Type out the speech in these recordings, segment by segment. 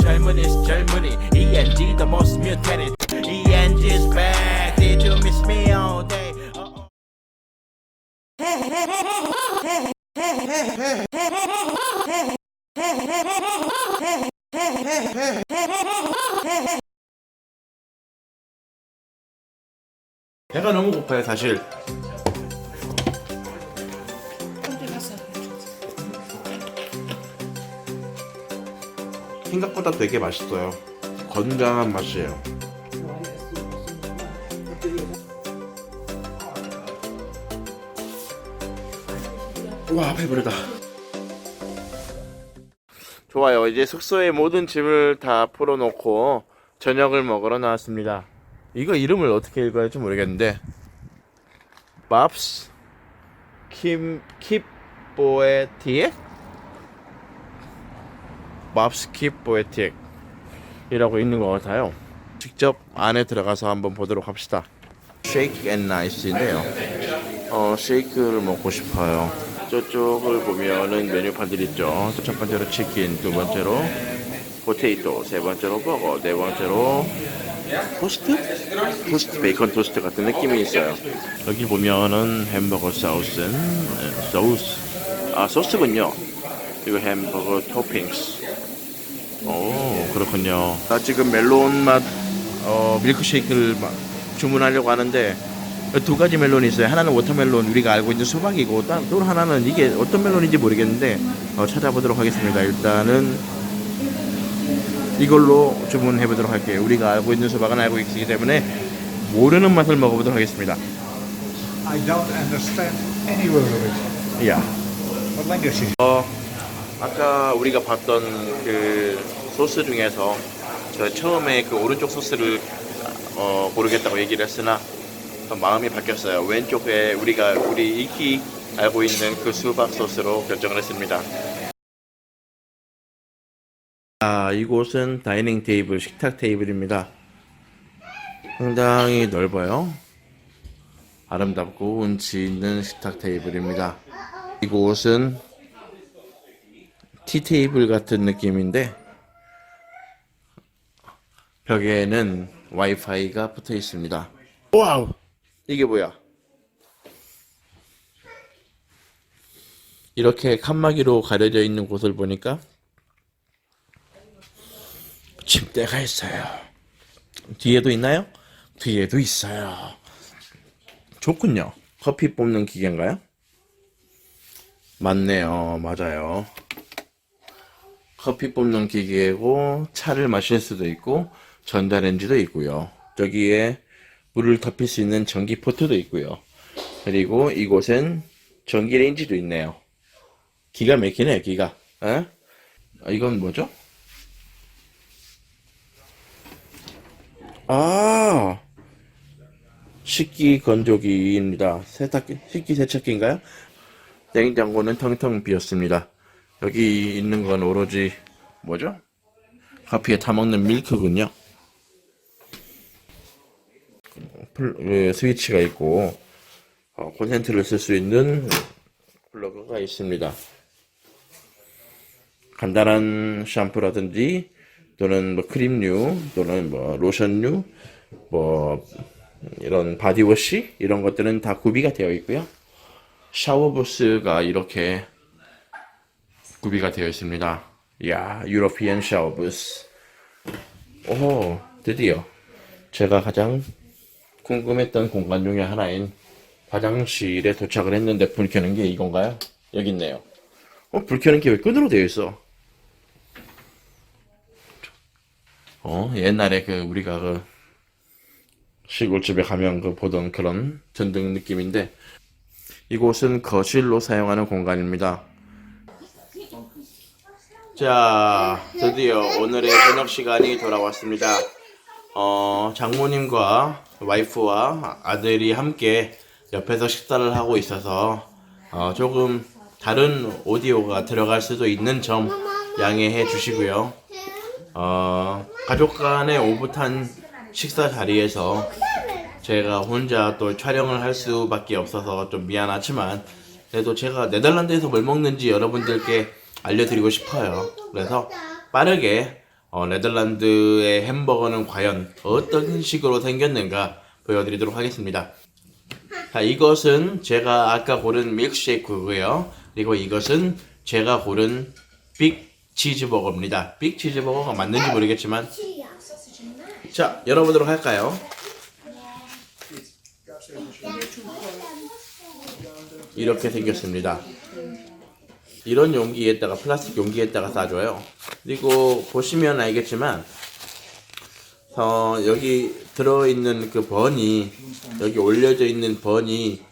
젊은이's 젊은이 ENG the most mutated ENG's back Did you miss me all day. 배가 너무 고파요 사실 생각보다 되게 맛있어요. 건강한 맛이에요. 와 배부르다. 좋아요. 이제 숙소에 모든 짐을 다 풀어놓고 저녁을 먹으러 나왔습니다. 이거 이름을 어떻게 읽어야 할지 모르겠는데. 밥스 킴 킵보에티엑 밥스 킵보에티엑 이라고 있는 것 같아요 직접 안에 들어가서 한번 보도록 합시다 쉐이크 앤 나이스인데요 어 쉐이크를 먹고 싶어요 저쪽을 보면은 메뉴판들 있죠 첫 번째로 치킨 두 번째로 포테이토 세 번째로 버거 네 번째로 토스트? 토스트 베이컨 토스트 같은 느낌이 있어요. 여기 보면은 햄버거 네, 소스 아 소스군요. 그리고 햄버거 토핑스. 오 그렇군요. 나 지금 멜론 맛 어, 밀크쉐이크를 막 주문하려고 하는데 두 가지 멜론이 있어요. 하나는 워터멜론 우리가 알고 있는 수박이고 또- 또 하나는 이게 어떤 멜론인지 모르겠는데 어, 찾아보도록 하겠습니다. 일단은 이걸로 주문해 보도록 할게요. 우리가 알고 있는 수박은 알고 있기 때문에 모르는 맛을 먹어보도록 하겠습니다. I don't understand any word of it. 야, What language is it? 어, 아까 우리가 봤던 그 소스 중에서 저 처음에 그 오른쪽 소스를 어, 고르겠다고 얘기를 했으나 또 마음이 바뀌었어요. 왼쪽에 우리가 우리 익히 알고 있는 그 수박 소스로 결정을 했습니다. 아, 이곳은 다이닝 테이블, 식탁 테이블입니다. 상당히 넓어요. 아름답고 운치 있는 식탁 테이블입니다. 이곳은 티 테이블 같은 느낌인데 벽에는 와이파이가 붙어 있습니다. 와우! 이게 뭐야? 이렇게 칸막이로 가려져 있는 곳을 보니까 침대가 있어요. 뒤에도 있나요? 뒤에도 있어요. 좋군요. 커피 뽑는 기계인가요? 맞네요. 맞아요. 커피 뽑는 기계고 차를 마실 수도 있고 전자레인지도 있고요. 저기에 물을 덮일 수 있는 전기 포트도 있고요. 그리고 이곳엔 전기 레인지도 있네요. 기가 막히네, 기가. 에? 아, 이건 뭐죠? 아, 식기 건조기입니다. 세탁기, 식기 세척기인가요? 냉장고는 텅텅 비었습니다. 여기 있는 건 오로지 뭐죠? 커피에 타먹는 밀크군요. 플- 그 스위치가 있고 어, 콘센트를 쓸 수 있는 플러그가 있습니다. 간단한 샴푸라든지 또는 뭐 크림류 또는 뭐 로션류 뭐 이런 바디워시 이런 것들은 다 구비가 되어 있고요. 샤워 부스가 이렇게 구비가 되어 있습니다. 야, 유로피안 샤워 부스. 오, 드디어 제가 가장 궁금했던 공간 중에 하나인 화장실에 도착을 했는데 불 켜는 게 이건가요? 여기 있네요. 어, 불 켜는 게 왜 끈으로 되어 있어? 어, 옛날에 그 우리가 그 시골집에 가면 그 보던 그런 전등 느낌인데 이곳은 거실로 사용하는 공간입니다. 자, 드디어 오늘의 저녁 시간이 돌아왔습니다. 어, 장모님과 와이프와 아들이 함께 옆에서 식사를 하고 있어서 어, 조금 다른 오디오가 들어갈 수도 있는 점 양해해 주시고요. 어, 가족 간의 오붓한 식사 자리에서 제가 혼자 또 촬영을 할 수밖에 없어서 좀 미안하지만 그래도 제가 네덜란드에서 뭘 먹는지 여러분들께 알려드리고 싶어요. 그래서 빠르게 어, 네덜란드의 햄버거는 과연 어떤 식으로 생겼는가 보여드리도록 하겠습니다. 자, 이것은 제가 아까 고른 밀크쉐이크고요. 그리고 이것은 제가 고른 빅 치즈버거입니다. 빅 치즈버거가 맞는지 모르겠지만 자, 열어보도록 할까요? 이렇게 생겼습니다. 이런 용기에다가 플라스틱 용기에다가 싸줘요. 그리고 보시면 알겠지만 어, 여기 들어있는 그 번이 여기 올려져 있는 번이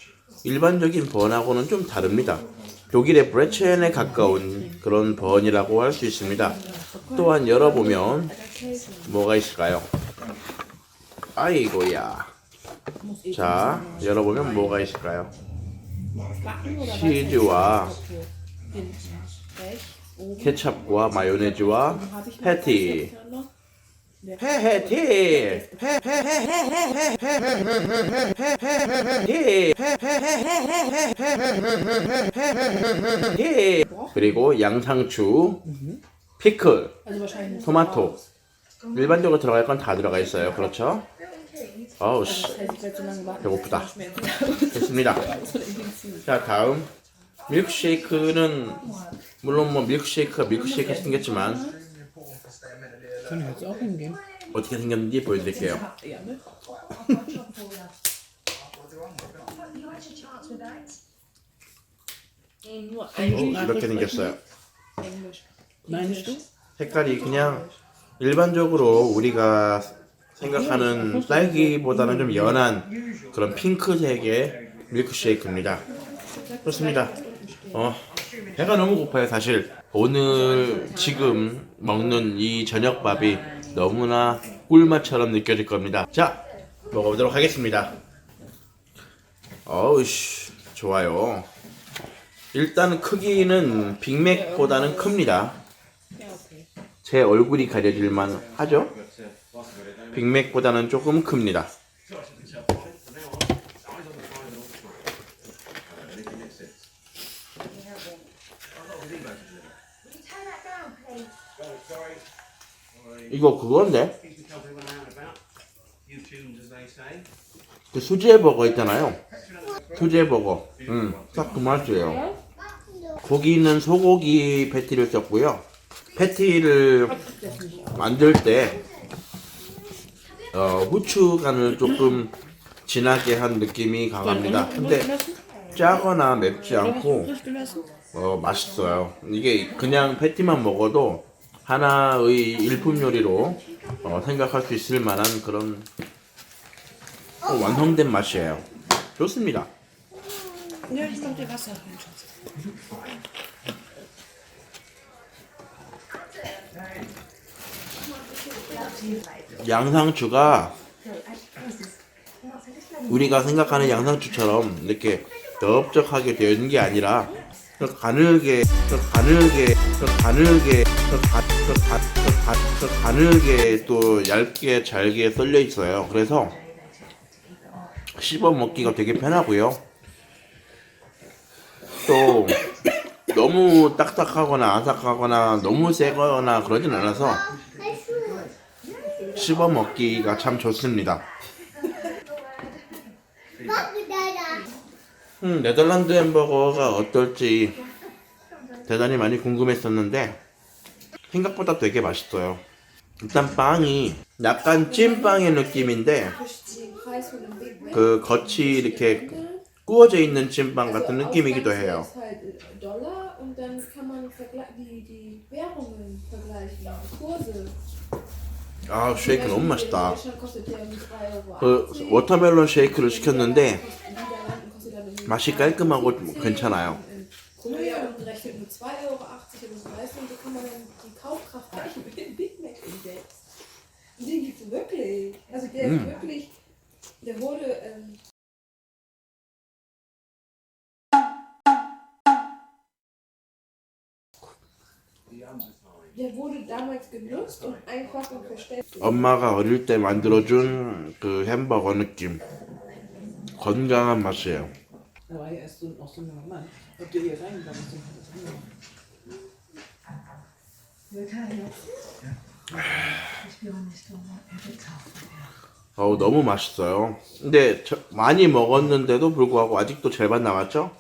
일반적인 번하고는 좀 다릅니다. 독일의 브레첸에 가까운 그런 번이라고 할 수 있습니다. 또한 열어보면 뭐가 있을까요? 아이고야. 자, 열어보면 뭐가 있을까요? 치즈와 케찹과 마요네즈와 패티. 패티. 그리고 양상추, 피클, 토마토. 일반적으로 들어갈 건 다 들어가 있어요. 그렇죠? 어우 씨. Das heißt, ich werde so lange warten. 배고프다. Ding 자 다음 밀크쉐이크는 물론 뭐 밀크쉐이크가 밀크쉐이크 생겼지만? 어떻게 생겼는지 보여드릴게요. 이렇게 생겼어요. 색깔이 그냥 일반적으로 우리가 생각하는 딸기보다는 좀 연한 그런 핑크색의 밀크쉐이크입니다. 좋습니다. 어, 배가 너무 고파요, 사실. 오늘 지금 먹는 이 저녁밥이 너무나 꿀맛처럼 느껴질 겁니다. 자, 먹어보도록 하겠습니다. 어우씨, 좋아요. 일단 크기는 빅맥보다는 큽니다. 제 얼굴이 가려질만 하죠? 빅맥보다는 조금 큽니다. 이거 그건데? 그 수제 버거 있잖아요. 수제 버거. 음, 딱 그 맛이에요. 고기는 소고기 패티를 썼고요. 패티를 만들 때 어, 후추 간을 조금 진하게 한 느낌이 강합니다. 근데 짜거나 맵지 않고? 어, 맛있어요. 이게 그냥 패티만 먹어도 하나의 일품 요리로 어, 생각할 수 있을 만한 그런 어, 완성된 맛이에요. 좋습니다. 양상추가 우리가 생각하는 양상추처럼 이렇게 넓적하게 되어 있는 게 아니라 좀 가늘게, 좀 가늘게, 좀 가늘게, 가늘게 또 얇게 잘게 썰려 있어요. 그래서 씹어 먹기가 되게 편하고요. 또 너무 딱딱하거나 아삭하거나 너무 세거나 그러진 않아서 씹어 먹기가 참 좋습니다. 음, 네덜란드 햄버거가 어떨지 대단히 많이 궁금했었는데 생각보다 되게 맛있어요. 일단 빵이 약간 찐빵의 느낌인데 그 겉이 이렇게 구워져 있는 찐빵 같은 느낌이기도 해요. 아 쉐이크 너무 맛있다. Deutschland kostet ja irgendwie 3 Euro. 그 워터멜론 쉐이크를 시켰는데 맛이 깔끔하고 괜찮아요. in Korea und rechnet mit 2,80 Euro und so weißt du, so kann man dann die Kaufkraft reichen mit dem Big Mac Index. Und den gibt's wirklich. Also der ist wirklich, der wurde, ähm, der wurde damals genutzt und einfach und verstellt. 엄마가 어릴 때 만들어준 그 햄버거 느낌. 건강한 맛이에요. Da war ja erst so, auch so ein junger Mann. Ob der hier reingegangen ist, den hat das angemacht. 어우 너무 맛있어요. 근데 저- 많이 먹었는데도 불구하고 아직도 절반 남았죠?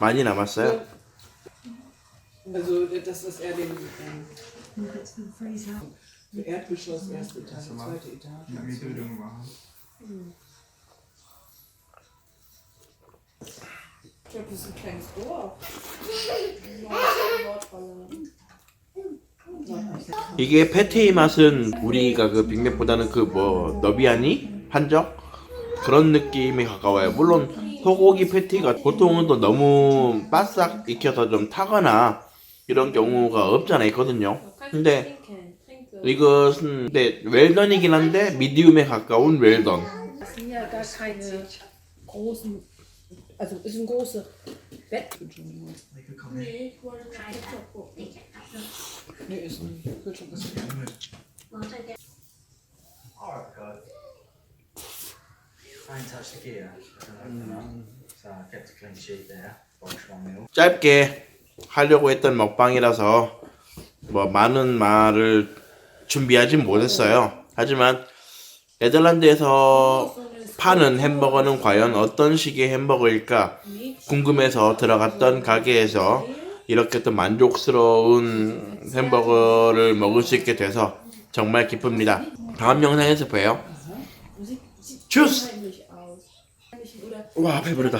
많이 남았어요. Also das ist eher den ähm, Erdgeschoss, erste Etage, zweite Etage. Das ist ein kleines Dorf. 이게 패티의 맛은 우리가 그 빅맥보다는 그 뭐 너비아니 한적 그런 느낌에 가까워요. 물론 소고기 패티가 보통은 또 너무 바싹 익혀서 좀 타거나 이런 경우가 없잖아 있거든요. 근데. 이것은 근데 웰던이긴 한데 미디움에 가까운 웰던. Also ist ein großes Bett. Nee, ich wollte nach Ketchup gucken. Nee, ist ein Kühlschrank ist and touch the gear. So kept a clean sheet there. Box one mil. 짧게 하려고 했던 먹방이라서 뭐 많은 말을 준비하진 못했어요. 하지만 네덜란드에서 파는 햄버거는 과연 어떤 식의 햄버거일까 궁금해서 들어갔던 가게에서 이렇게 또 만족스러운 햄버거를 먹을 수 있게 돼서 정말 기쁩니다. 다음 영상에서 봬요. 와 배부르다.